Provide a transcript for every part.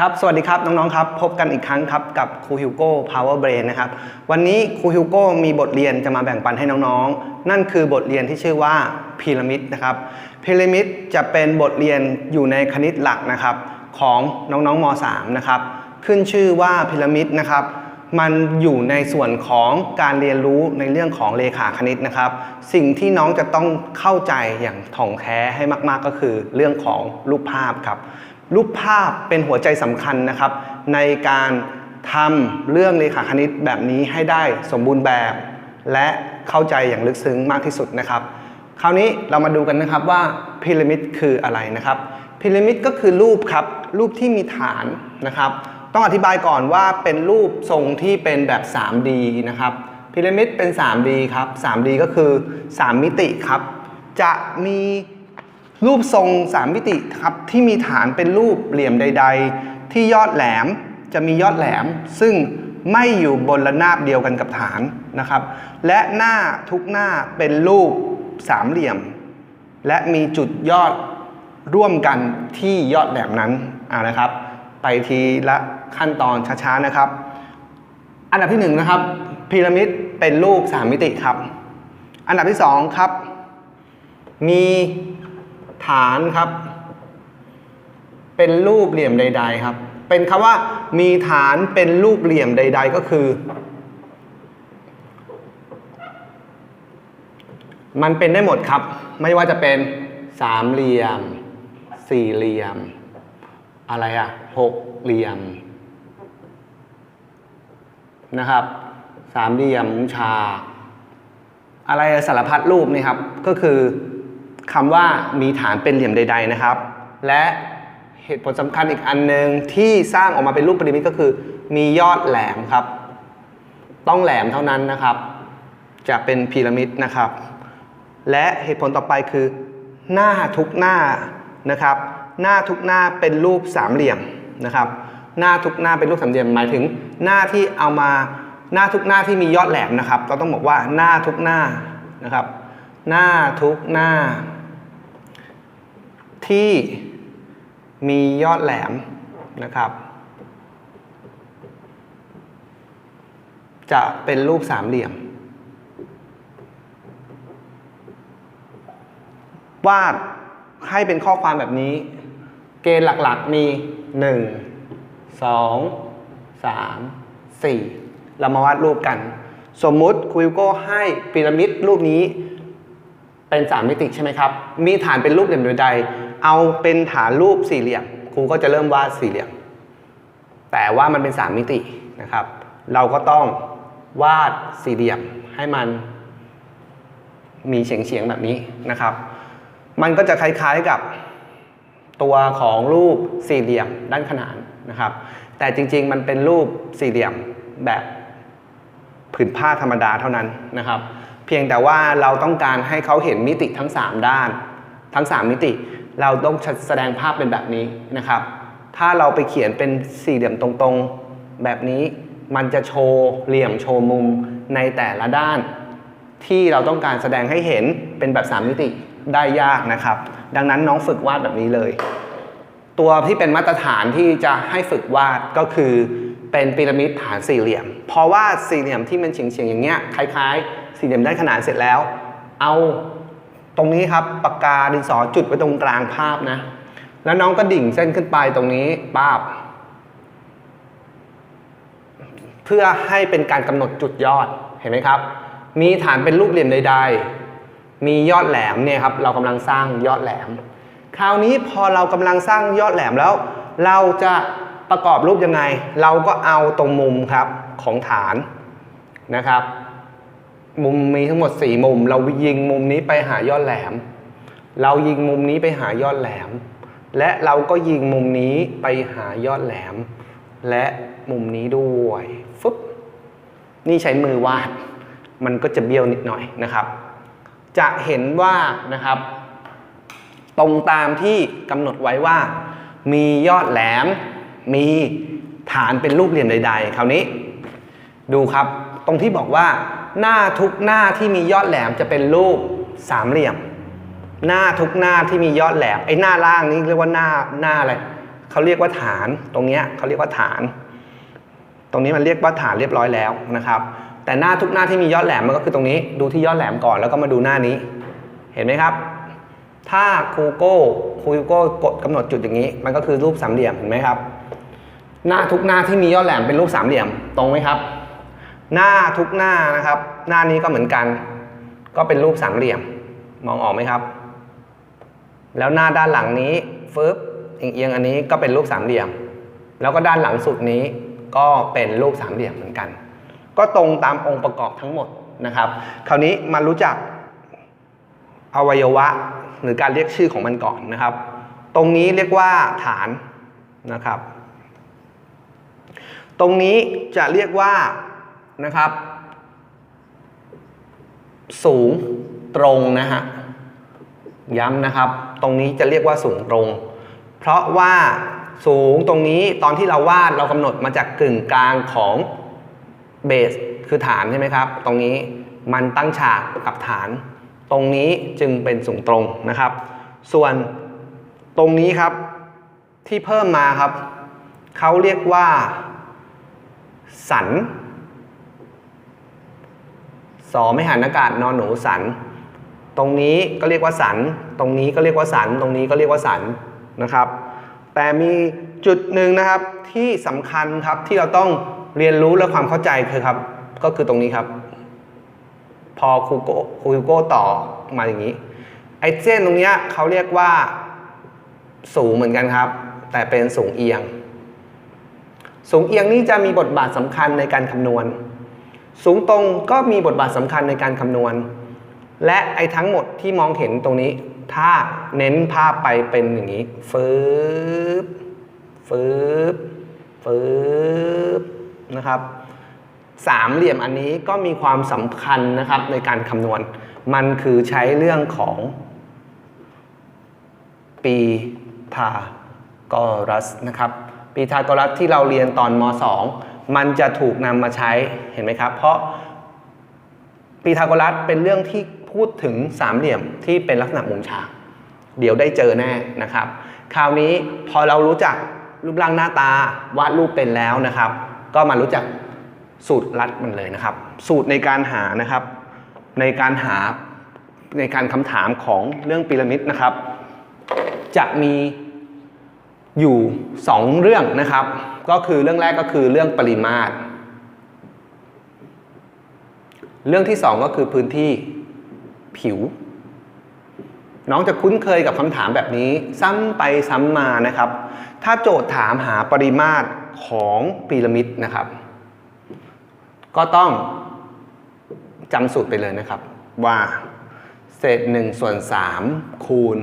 ครับ สวัสดีครับ น้อง ๆ ครับ พบกันอีกครั้งครับ กับครูฮิวโก้ Power Brain นะครับ วันนี้ครูฮิวโก้มีบทเรียนจะมาแบ่งปันให้น้อง ๆ นั่นคือบทเรียนที่ชื่อว่าพีระมิดนะครับพีระมิดจะเป็นบทเรียนอยู่ในคณิตหลักนะครับ ของน้อง ๆม .3 นะครับ ขึ้นชื่อว่าพีระมิดนะครับมันอยู่ในส่วนของการเรียนรู้ในเรื่องของเลขาคณิตนะครับ สิ่งที่น้องจะต้องเข้าใจอย่างถ่องแท้ให้มาก ๆ ก็คือเรื่องของรูปภาพครับ รูปภาพเป็นหัวใจสำคัญนะครับ ในการทำเรื่องเลขาคณิตแบบนี้ให้ได้สมบูรณ์แบบ และเข้าใจอย่างลึกซึ้งมากที่สุดนะครับ คราวนี้เรามาดูกันนะครับว่าพีระมิดคืออะไรนะครับพีระมิดก็คือรูปครับรูปที่มีฐานนะครับ ต้องอธิบายก่อนว่าเป็นรูปทรงที่เป็นแบบ 3D นะครับพีระมิดเป็น 3D ครับ 3D ก็คือ 3 มิติครับ จะมี รูปทรง3มิติครับที่มีฐานเป็นรูปเหลี่ยมใด ๆ ที่ยอดแหลมจะมียอดแหลม ซึ่งไม่อยู่บนระนาบเดียวกันกับฐานนะครับ และหน้าทุกหน้าเป็นรูปสามเหลี่ยม และมีจุดยอดร่วมกันที่ยอดแหลมนั้นอ่านะครับ ไปทีละขั้นตอนช้าๆนะครับ อันดับที่หนึ่งนะครับพีระมิดเป็นรูปสามมิติครับ อันดับที่สองครับ มี ฐานครับ เป็นรูปเหลี่ยมใด ๆ ครับ เป็นคำว่ามีฐานเป็นรูปเหลี่ยมใด ๆ ก็คือ มันเป็นได้หมดครับ ไม่ว่าจะเป็นสามเหลี่ยม สี่เหลี่ยม อะไรอะหกเหลี่ยมนะครับสามเหลี่ยมฉากอะไรสารพัดรูปนี่ครับ ก็คือ คำว่ามีฐานเป็นเหลี่ยมใด ๆนะครับ และเหตุผลสำคัญอีกอันหนึ่งที่สร้างออกมาเป็นรูปพีระมิดก็คือ มียอดแหลมครับ ต้องแหลมเท่านั้นนะครับ จะเป็นพีระมิดนะครับ และเหตุผลต่อไปคือ หน้าทุกหน้านะครับ หน้าทุกหน้าเป็นรูปสามเหลี่ยมนะครับ หน้าทุกหน้าเป็นรูปสามเหลี่ยมหมายถึงหน้าที่เอามาหน้าทุกหน้าที่มียอดแหลมนะครับเราต้องบอกว่าหน้าทุกหน้านะครับ หน้าทุกหน้า ที่มียอดแหลมนะครับ จะเป็นรูปสามเหลี่ยม วาดให้เป็นข้อความแบบนี้ เกณฑ์หลักๆมี 1 2 3 4 เรามาวาดรูปกัน สมมุติคุยโก้ให้พีระมิดรูปนี้ เป็น 3 มิติใช่ไหมครับ มีฐานเป็นรูปเหลี่ยมโดยใด เอาเป็นฐานรูปสี่เหลี่ยม ครูก็จะเริ่มวาดสี่เหลี่ยม แต่ว่ามันเป็น 3 มิตินะครับ เราก็ต้องวาดสี่เหลี่ยมให้มันมีเฉียงเฉียงๆแบบนี้นะครับ มันก็จะคล้ายๆกับตัวของรูปสี่เหลี่ยมด้านขนานนะครับ แต่จริงๆมันเป็นรูปสี่เหลี่ยมแบบผืนผ้าธรรมดาเท่านั้นนะครับ เพียงแต่ว่าเราต้องการให้เขาเห็นมิติทั้ง 3 ด้าน ทั้ง 3 มิติ เราต้องแสดงภาพเป็นแบบนี้นะครับ ถ้าเราไปเขียนเป็นสี่เหลี่ยมตรงๆ แบบนี้มันจะโชว์เหลี่ยมโชว์มุมในแต่ละด้าน ที่เราต้องการแสดงให้เห็นเป็นแบบ 3 มิติได้ยากนะครับ ดังนั้นน้องฝึกวาดแบบนี้เลย ตัวที่เป็นมาตรฐานที่จะให้ฝึกวาดก็คือเป็นพีระมิดฐานสี่เหลี่ยม เพราะว่าสี่เหลี่ยมที่มันเฉียงๆอย่างเงี้ยคล้ายๆ สี่เหลี่ยมได้านขนานเสร็จแล้ว เอาตรงนี้ครับปากกาดินสอจุดไว้ตรงกลางภาพนะ แล้วน้องก็ดิ่งเส้นขึ้นไปตรงนี้ป้าบ เพื่อให้เป็นการกำหนดจุดยอดเห็นไหมครับ มีฐานเป็นรูปเหลี่ยมใด ๆ มียอดแหลมเนี่ยครับเรากำลังสร้างยอดแหลม คราวนี้พอเรากำลังสร้างยอดแหลมแล้ว เราจะประกอบรูปยังไง เราก็เอาตรงมุมครับของฐานนะครับ มุมมีทั้งหมด 4 มุม เรายิงมุมนี้ไปหายอดแหลม เรายิงมุมนี้ไปหายอดแหลม และเราก็ยิงมุมนี้ไปหายอดแหลม และมุมนี้ด้วยฟึบนี่ใช้มือวาด มันก็จะเบี้ยวนิดหน่อยนะครับ จะเห็นว่านะครับ ตรงตามที่กำหนดไว้ว่า มียอดแหลม มีฐานเป็นรูปเหลี่ยมใด ๆ คราวนี้ ดูครับ ตรงที่บอกว่า หน้าทุกหน้าที่มียอดแหลมจะเป็นรูปสามเหลี่ยม หน้าทุกหน้าที่มียอดแหลมไอ้หน้าล่างนี้เรียกว่าหน้าหน้าอะไรเขาเรียกว่าฐานตรงเนี้ยเขาเรียกว่าฐาน ตรงนี้มันเรียกว่าฐานเรียบร้อยแล้วนะครับ แต่หน้าทุกหน้าที่มียอดแหลมมันก็คือตรงนี้ ดูที่ยอดแหลมก่อนแล้วก็มาดูหน้านี้ เห็นไหมครับ ถ้าครูโก้ครูโก้กดกำหนดจุดอย่างนี้ มันก็คือรูปสามเหลี่ยมเห็นไหมครับ หน้าทุกหน้าที่มียอดแหลมเป็นรูปสามเหลี่ยมตรงไหมครับ หน้าทุกหน้านะครับ หน้านี้ก็เหมือนกัน ก็เป็นรูปสามเหลี่ยม มองออกไหมครับ แล้วหน้าด้านหลังนี้ฟึบเอียงๆอันนี้ก็เป็นรูปสามเหลี่ยม แล้วก็ด้านหลังสุดนี้ก็เป็นรูปสามเหลี่ยมเหมือนกัน ก็ตรงตามองค์ประกอบทั้งหมดนะครับ คราวนี้มารู้จักอวัยวะหรือการเรียกชื่อของมันก่อนนะครับ ตรงนี้เรียกว่าฐานนะครับ ตรงนี้จะเรียกว่า นะครับ สูงตรงนะฮะย้ำนะครับ ตรงนี้จะเรียกว่าสูงตรง เพราะว่าสูงตรงนี้ตอนที่เราวาดเรากำหนดมาจากกึ่งกลางของเบสคือฐานใช่ไหมครับ ตรงนี้มันตั้งฉากกับฐาน ตรงนี้จึงเป็นสูงตรงนะครับ ส่วนตรงนี้ครับที่เพิ่มมาครับ เขาเรียกว่า สัน สอไม่หันอากาศนอนหนูสัน ตรงนี้ก็เรียกว่าสัน ตรงนี้ก็เรียกว่าสัน ตรงนี้ก็เรียกว่าสันนะครับ แต่มีจุดหนึ่งนะครับที่สำคัญครับที่เราต้องเรียนรู้และความเข้าใจคือครับ ก็คือตรงนี้ครับ พอครูโกครูโกต่อมาอย่างนี้ไอ้เส้นตรงเนี้ยเขาเรียกว่าสูงเหมือนกันครับ แต่เป็นสูงเอียง สูงเอียงนี่จะมีบทบาทสำคัญในการคำนวณ สูงตรงก็มีบทบาทสำคัญในการคำนวณ และไอ้ทั้งหมดที่มองเห็นตรงนี้ ถ้าเน้นภาพไปเป็นอย่างนี้ฟืบฟืบฟืบนะครับสามเหลี่ยมอันนี้ก็มีความสำคัญนะครับในการคำนวณ มันคือใช้เรื่องของปีทากรัสนะครับปีทากรัสที่เราเรียนตอนม .2 มันจะถูกนำมาใช้เห็นไหมครับ เพราะปีทาโกรัสเป็นเรื่องที่พูดถึงสามเหลี่ยมที่เป็นลักษณะมุมฉากเดี๋ยวได้เจอแน่นะครับ คราวนี้พอเรารู้จักรูปร่างหน้าตาวาดรูปเป็นแล้วนะครับ ก็มารู้จักสูตรลัดมันเลยนะครับ สูตรในการหานะครับ ในการหาในการคำถามของเรื่องพีระมิดนะครับ จะมีอยู่ 2 เรื่องนะครับ ก็คือเรื่องแรกก็คือเรื่องปริมาตร เรื่องที่2ก็คือพื้นที่ผิว น้องจะคุ้นเคยกับคำถามแบบนี้ ซ้ำไปซ้ำมานะครับ ถ้าโจทย์ถามหาปริมาตรของพีระมิดนะครับ ก็ต้องจำสูตรไปเลยนะครับ ว่าเศษ1ส่วน3คูณ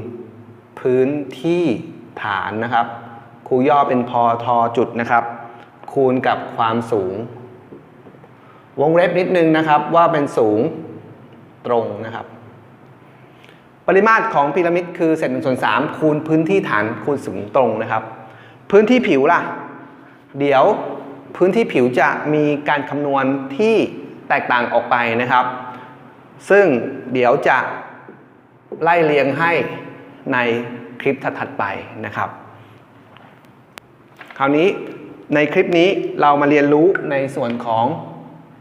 พื้นที่ฐานนะครับ รูย่อเป็นพอทอจุดนะครับ คูณกับความสูง วงเล็บนิดนึงนะครับว่าเป็นสูงตรงนะครับ ปริมาตรของพีระมิดคือเศษหนึ่งส่วนสามคูณพื้นที่ฐานคูณสูงตรงนะครับ พื้นที่ผิวล่ะ เดี๋ยวพื้นที่ผิวจะมีการคำนวณที่แตกต่างออกไปนะครับ ซึ่งเดี๋ยวจะไล่เรียงให้ในคลิปถัดๆไปนะครับ คราวนี้ในคลิปนี้เรามาเรียนรู้ในส่วนของ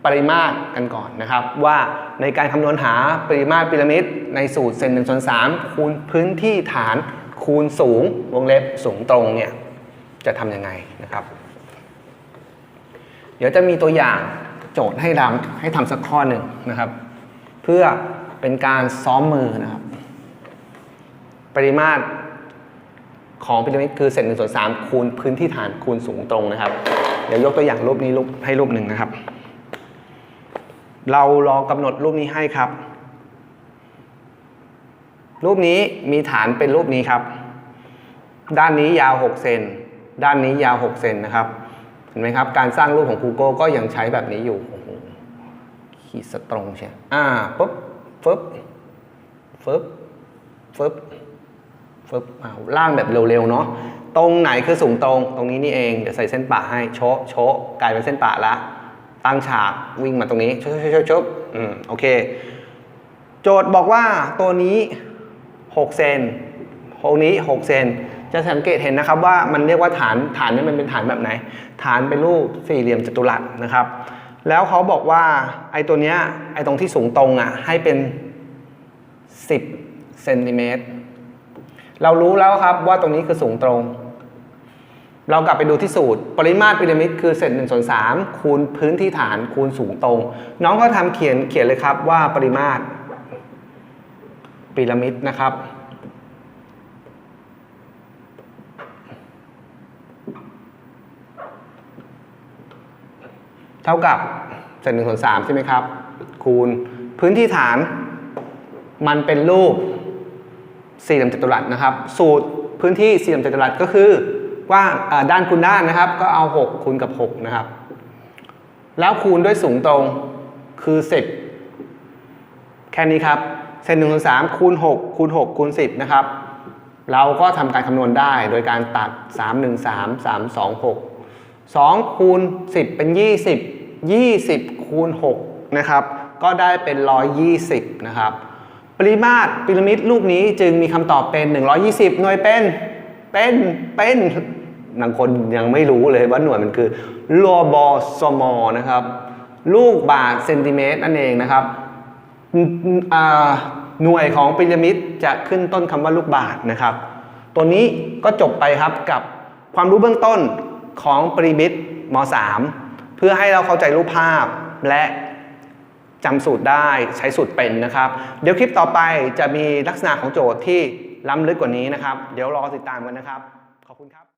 ปริมาตรกันก่อนนะครับ ว่าในการคำนวณหาปริมาตรพีระมิดในสูตรเซนหนึ่งส่วนสามคูณพื้นที่ฐานคูณสูงวงเล็บสูงตรงเนี่ยจะทำยังไงนะครับ เดี๋ยวจะมีตัวอย่างโจทย์ให้ทำให้ทำสักข้อหนึ่งนะครับ เพื่อเป็นการซ้อมมือนะครับ ปริมาตร ของพีระมิดคือเศษหนึ่งส่วนสามคูณพื้นที่ฐานคูณสูงตรงนะครับ เดี๋ยวยกตัวอย่างรูปนี้รูปให้รูปหนึ่งนะครับ เราลองกำหนดรูปนี้ให้ครับ รูปนี้มีฐานเป็นรูปนี้ครับ ด้านนี้ยาว 6 เซนด้านนี้ยาว 6 เซนนะครับ เห็นไหมครับ การสร้างรูปของ Google ก็ยังใช้แบบนี้อยู่โอ้โหขีดสตรงเชียวอ่าปุ๊บฟึบฟึบฟึบ ฟึบอ่าล่างแบบเร็วๆเนาะตรงไหนคือสูงตรงตรงนี้นี่เองเดี๋ยวใส่เส้นปะให้โชะโชะกลายเป็นเส้นปะละตั้งฉากวิ่งมาตรงนี้ชุบชุบชุบชุบอืมโอเค โจทย์บอกว่าตัวนี้6เซนโฮนี้6เซนจะสังเกตเห็นนะครับว่ามันเรียกว่าฐานฐานนี้มันเป็นฐานแบบไหน ฐานเป็นรูปสี่เหลี่ยมจัตุรัสนะครับ แล้วเขาบอกว่าไอ้ตัวเนี้ยไอ้ตรงที่สูงตรงอะให้เป็น 10เซนติเมตร เรารู้แล้วครับว่าตรงนี้คือสูงตรง เรากลับไปดูที่สูตร ปริมาตรพีระมิดคือเศษหนึ่งส่วนสามคูณพื้นที่ฐานคูณสูงตรง น้องก็ทำเขียนเขียนเลยครับว่าปริมาตรพีระมิดนะครับเท่ากับเศษหนึ่งส่วนสามใช่ไหมครับ คูณพื้นที่ฐาน มันเป็นรูป สี่เหลี่ยมจัตุรัสนะครับ สูตรพื้นที่สี่เหลี่ยมจัตุรัสก็คือกว้างด้านคูณด้านนะครับ ก็เอา6คูณกับ6นะครับ แล้วคูณด้วยสูงตรงคือ 10 แค่นี้ครับเศษหนึ่งส่วนสามคูณ6คูณ6คูณ10นะครับ เราก็ทำการคำนวณได้โดยการตัด 3 1 3 3 2 6 2คูณ10 เป็น 20 20คูณ6นะครับ ก็ได้เป็น 120 นะครับ ปริมาตรพีระมิดรูปนี้จึงมีคำตอบเป็น 120 หน่วยเป็น เป็น เป็นบางคนยังไม่รู้เลยว่าหน่วยมันคือโลบอสมอนะครับลูกบาทเซนติเมตรนั่นเองนะครับหน่วยของพีระมิดจะขึ้นต้นคำว่าลูกบาทนะครับ ตัวนี้ก็จบไปครับกับความรู้เบื้องต้นของปริมิดม .3 เพื่อให้เราเข้าใจรูปภาพและ จำสูตรได้ใช้สูตรเป็นนะครับ เดี๋ยวคลิปต่อไปจะมีลักษณะของโจทย์ที่ล้ำลึกกว่านี้นะครับ เดี๋ยวรอติดตามกันนะครับ ขอบคุณครับ